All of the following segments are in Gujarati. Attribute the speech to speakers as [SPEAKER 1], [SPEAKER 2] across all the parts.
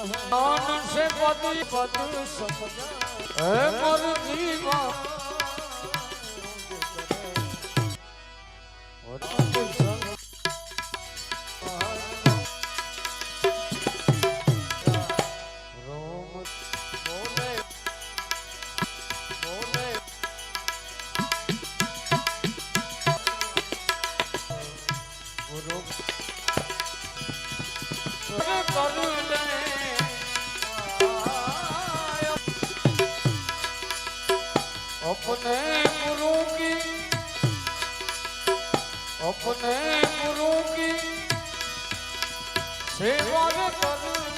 [SPEAKER 1] જ્ઞાન સે પદ પદ સમજા હે મોર જીવા રોમ अपने गुरु की अपने गुरु की सेवा कर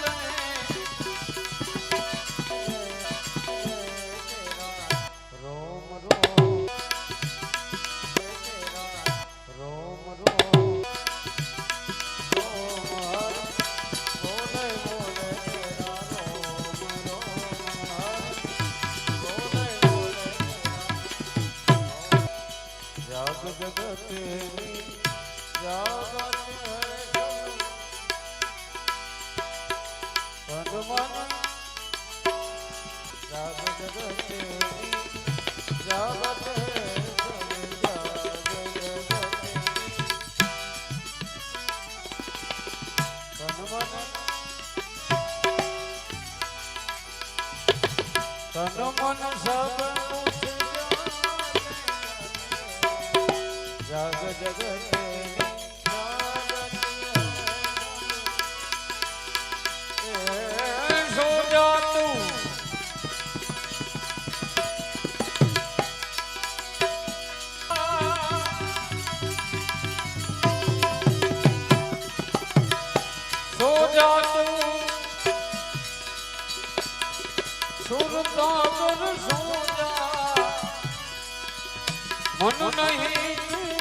[SPEAKER 1] ભગવાન રામ જગતે રામ તન મન સબ જગ જગત જાતું. સુરતા. મન નહીં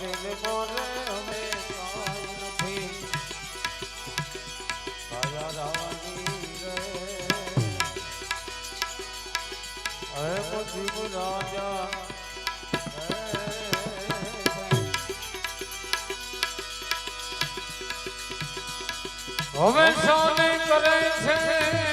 [SPEAKER 1] તારે મોરે અમે કાંઈ નથી. કાયા રાની રે. હે મુજીબ રાજા હવે શાને કરે છે.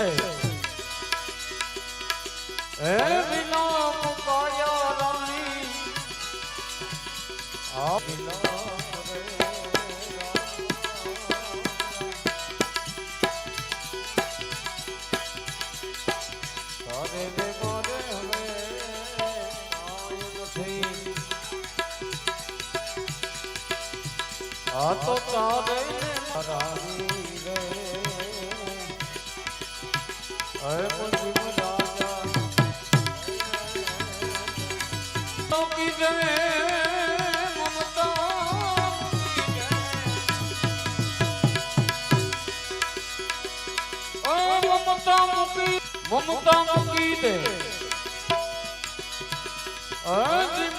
[SPEAKER 1] છે. હે? વિલાપ કાયા તો તારે ને રે. મમતા મૂકી દે હજી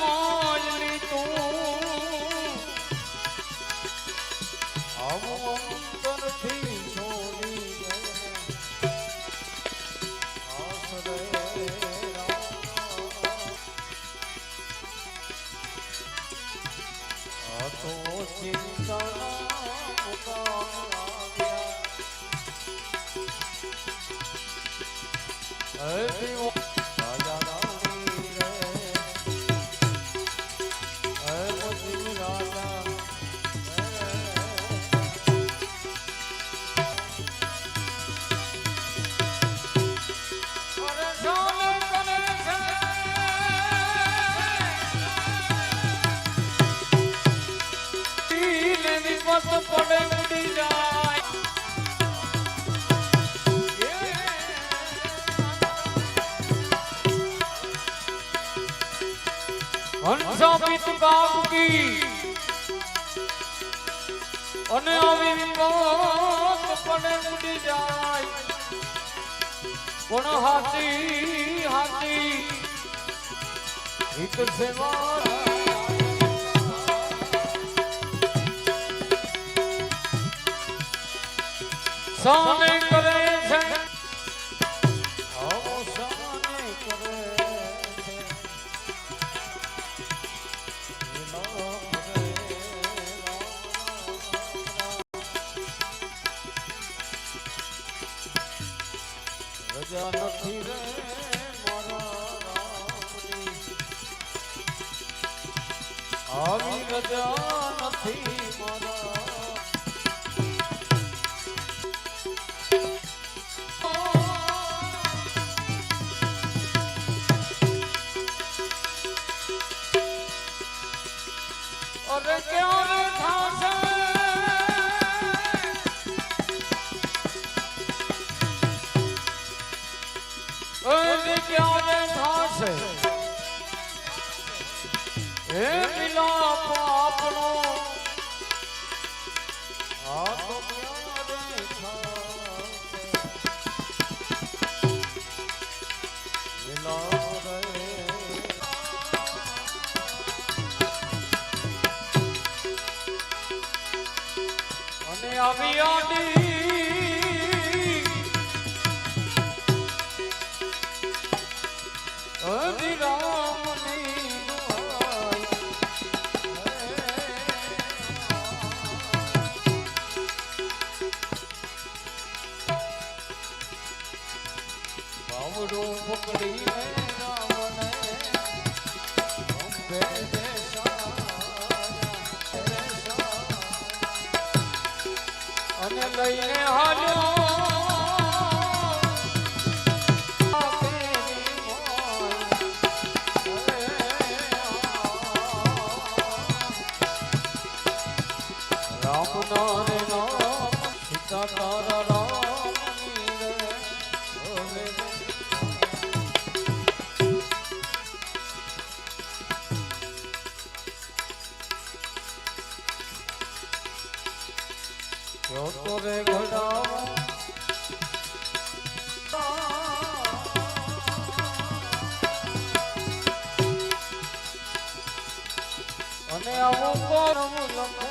[SPEAKER 1] તો ચિંતાના હંસા પિત કામ કી અને આવી વિપત પડે ઉડી જાય. પણ હાથી હાથી, હિત સેવા. સામે કરે આવી રજા નથી મારા ક્યારે થાશે. હે મિલાપ આપણો આ તો મિલાપ અને આવી આડી અને લઈને હાલ્યો અને આવું કરમ લખો